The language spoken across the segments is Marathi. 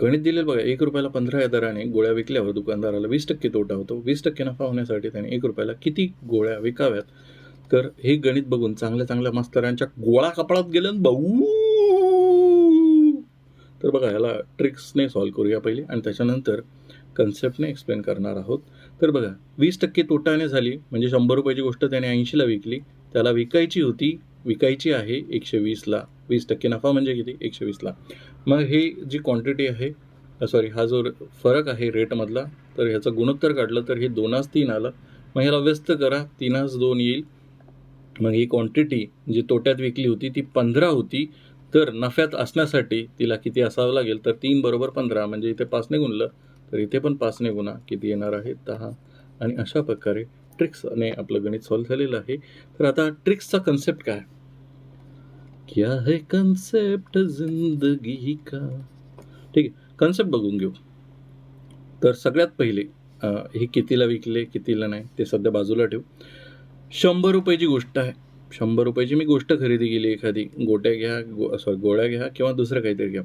गणित दिलेलं बघा एक रुपयाला पंधरा या दराने गोळ्या विकल्यावर दुकानदाराला वीस टक्के तोटा होतो. वीस टक्के नफा होण्यासाठी त्याने एक रुपयाला किती गोळ्या विकाव्यात? तर हे गणित बघून चांगल्या चांगल्या मास्तरांच्या गोळा कपाळात गेलं भाऊ! तर बघा याला ट्रिक्सने सॉल्व्ह करूया पहिले आणि त्याच्यानंतर कन्सेप्टने एक्सप्लेन करणार आहोत. तर बघा वीस टक्के तोटाने झाली म्हणजे शंभर रुपयाची गोष्ट त्याने ऐंशीला विकली. त्याला विकायची होती विकायची आहे एकशे वीसला. वीस टक्के नफा म्हणजे किती? एकशे वीसला. मग हे जी क्वांटिटी आहे सॉरी हा जो फरक आहे रेटमधला तर ह्याचं गुणोत्तर काढलं तर हे दोनास तीन आलं. मग ह्याला व्यस्त करा तीनास दोन येईल. मग ही क्वांटिटी जी तोट्यात विकली होती ती पंधरा होती. तर नफ्यात असण्यासाठी तिला किती असावं लागेल? तर तीन बरोबर पंधरा म्हणजे इथे पाचने गुणलं तर इथे पण पाचने गुणा किती येणार आहे? दहा. आणि अशा प्रकारे ट्रिक्सने आपलं गणित सॉल्व्ह झालेलं आहे. तर आता ट्रिक्सचा कन्सेप्ट काय? क्या है कन्सेप्ट जिंदगी का? ठीक आहे कन्सेप्ट बघून घेऊ. तर सगळ्यात पहिले हे कितीला विकले कितीला नाही ते सध्या बाजूला ठेवू. शंभर रुपयाची गोष्ट आहे. शंभर रुपयाची मी गोष्ट खरेदी केली एखादी. गोट्या घ्या गो सॉरी गोळ्या घ्या किंवा दुसरं काहीतरी घ्या.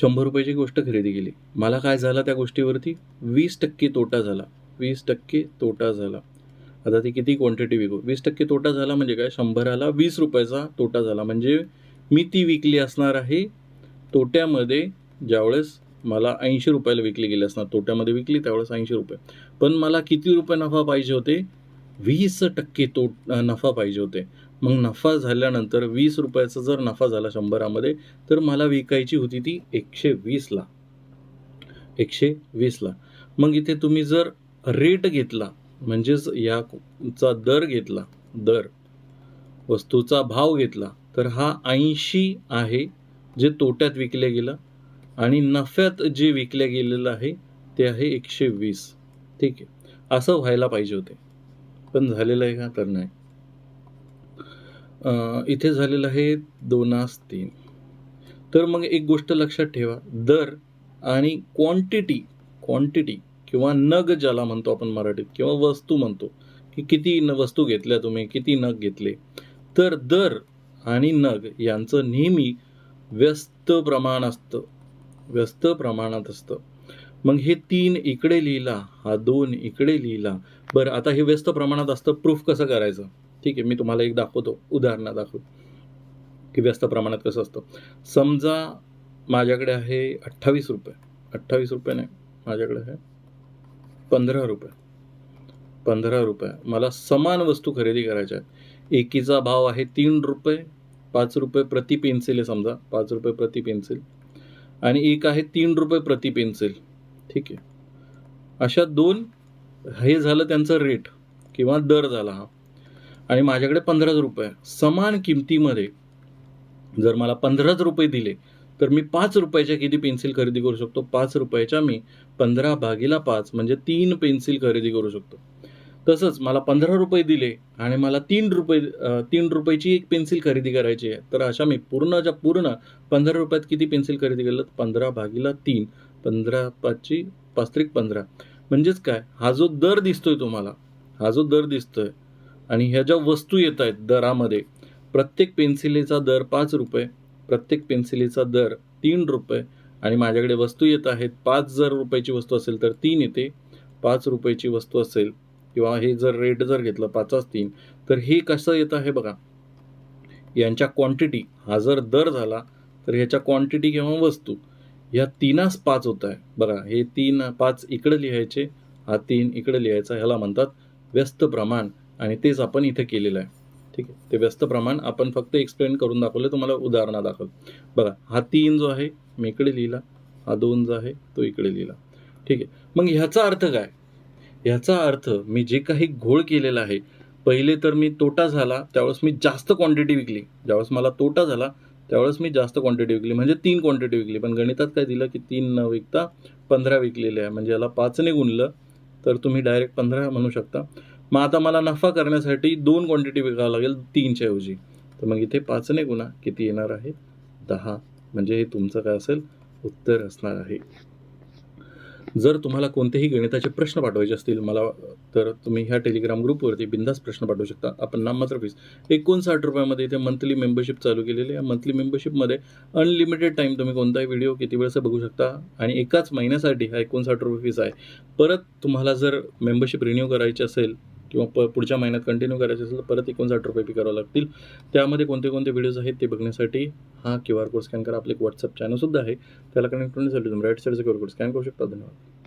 शंभर रुपयाची गोष्ट खरेदी केली. मला काय झालं त्या गोष्टीवरती? वीस टक्के तोटा झाला. वीस टक्के तोटा झाला. आता ती किती क्वांटिटी विकू? वीस टक्के तोटा झाला म्हणजे काय? शंभराला वीस रुपयाचा तोटा झाला. म्हणजे मी ती विकली असणार आहे तोट्यामध्ये ज्यावेळेस मला ऐंशी रुपयाला विकली गेली असणार तोट्यामध्ये विकली त्यावेळेस ऐंशी रुपये. पण मला किती रुपये नफा पाहिजे होते? वीस टक्के तो नफा पाहिजे होते. मग नफा झाल्यानंतर वीस रुपयाचा जर नफा झाला शंभरामध्ये तर मला विकायची होती ती एकशे वीसला. एकशे वीसला. मग इथे तुम्ही जर रेट घेतला म्हणजेच याचा दर घेतला दर वस्तूचा भाव घेतला तर हा ऐंशी आहे जे तोट्यात विकले गेलं आणि नफ्यात जे विकले गेलेलं आहे ते आहे एकशे वीस. ठीक आहे. असं व्हायला पाहिजे होते. पण झालेलं आहे का? तर नाही. इथे झालेलं आहे दोनास तीन. तर मग एक गोष्ट लक्षात ठेवा. दर आणि क्वांटिटी क्वांटिटी किंवा नग ज्याला म्हणतो आपण मराठीत किंवा वस्तू म्हणतो की किती न वस्तू घेतल्या तुम्ही किती नग घेतले तर दर आणि नग यांचं नेहमी व्यस्त प्रमाण असतं व्यस्त प्रमाणात असतं. मग हे तीन इकडे लिहिला हा दोन इकडे लिहिला बरं आता हे व्यस्त प्रमाणात असतं प्रूफ कसं करायचं? ठीक आहे मी तुम्हाला एक दाखवतो उदाहरणं दाखव की व्यस्त प्रमाणात कसं असतं. समजा माझ्याकडे आहे अठ्ठावीस रुपये अठ्ठावीस रुपये नाही माझ्याकडे आहे पंधरा रुपये. पंधरा रुपये. मला समान वस्तू खरेदी करायच्या आहेत. एकीचा भाव आहे तीन रुपये पाच रुपये प्रति पेन्सिल आहे समजा. पाच रुपये प्रति पेन्सिल आणि एक आहे तीन रुपये प्रति पेन्सिल ठीक आहे. अशा दोन हे झालं त्यांचं रेट किंवा दर झाला हा. आणि माझ्याकडे पंधराच रुपये समान किमतीमध्ये जर मला पंधराच रुपये दिले तर मी पाच रुपयाच्या किती पेन्सिल खरेदी करू शकतो? पाच रुपयाच्या मी पंधरा भागीला पाच म्हणजे तीन पेन्सिल खरेदी करू शकतो. तसंच मला पंधरा रुपये दिले आणि मला तीन रुपये तीन रुपयाची एक पेन्सिल खरेदी करायची आहे तर अशा मी पूर्णच्या पूर्ण पंधरा रुपयात किती पेन्सिल खरेदी केलं? पंधरा भागीला तीन. पंधरा पाचची पाच त्रिक पंधरा. म्हणजेच काय? हा जो दर दिसतोय तुम्हाला हा जो दर दिसतोय आणि ह्या ज्या वस्तू येत आहेत दरामध्ये प्रत्येक पेन्सिलीचा दर पाच रुपये. प्रत्येक पेन्सिलीचा दर तीन रुपये आणि माझ्याकडे वस्तू येत आहेत पाच जर रुपयाची वस्तू असेल तर तीन येते. पाच रुपयाची वस्तू असेल किंवा हे जर रेट जर घेतलं पाचाच तीन तर हे कसं येतं आहे बघा. यांच्या क्वांटिटी हा जर दर झाला तर ह्याच्या क्वांटिटी किंवा वस्तू ह्या तीनास पाच होत आहे. बघा हे तीन पाच इकडे लिहायचे हा तीन इकडे लिहायचा ह्याला म्हणतात व्यस्त प्रमाण आणि तेच आपण इथे केलेलं आहे. ठीक आहे. ते व्यस्त प्रमाण आपण फक्त एक्सप्लेन करून दाखवलं तुम्हाला उदाहरणं दाखव बघा हा तीन जो आहे मी इकडे लिहिला. हा दोन जो आहे तो इकडे लिहिला. ठीक आहे. मग ह्याचा अर्थ काय? ह्याचा अर्थ मी जे काही घोळ केलेला आहे पहिले तर मी तोटा झाला त्यावेळेस मी जास्त क्वांटिटी विकली. ज्यावेळेस मला तोटा झाला त्यावेळेस मी जास्त क्वांटिटी विकली. म्हणजे तीन क्वांटिटी विकली. पण गणितात काय दिलं की तीन न विकता पंधरा विकलेले आहे. म्हणजे याला पाचने गुणलं तर तुम्ही डायरेक्ट पंधरा म्हणू शकता. मग आता मला नफा करण्यासाठी दोन क्वांटिटी विकावं लागेल तीनच्या ऐवजी. तर मग इथे पाचने गुणा किती येणार आहे? दहा. म्हणजे हे तुमचं काय असेल? उत्तर असणार आहे. जर तुम्हाला कोणतेही गणिताचे प्रश्न पाठवायचे असतील मला तर तुम्ही ह्या टेलिग्राम ग्रुपवरती बिंदास प्रश्न पाठवू शकता. आपण नाममात्र फीस एकोणसाठ रुपयामध्ये इथे मंथली मेंबरशिप चालू केलेली आहे. मंथली मेंबरशिपमध्ये अनलिमिटेड टाईम तुम्ही कोणताही व्हिडिओ किती वेळेस बघू शकता. आणि एकाच महिन्यासाठी हा एकोणसाठ रुपये फीस आहे. परत तुम्हाला जर मेंबरशिप रिन्यू करायची असेल किंवा प पुढच्या महिन्यात कंटिन्यू करायचे असेल तर परत एकोणसाठ रुपये पे करावे लागतील. त्यामध्ये कोणते कोणते व्हिडिओज आहेत ते बघण्यासाठी हा क्यू आर कोड स्कॅन करा. आपले एक व्हॉट्सअप चॅनलसुद्धा आहे. त्याला कनेक्ट होण्यासाठी तुम्ही राईट साईडचा क्यू आर कोड स्कॅन करू शकता. धन्यवाद.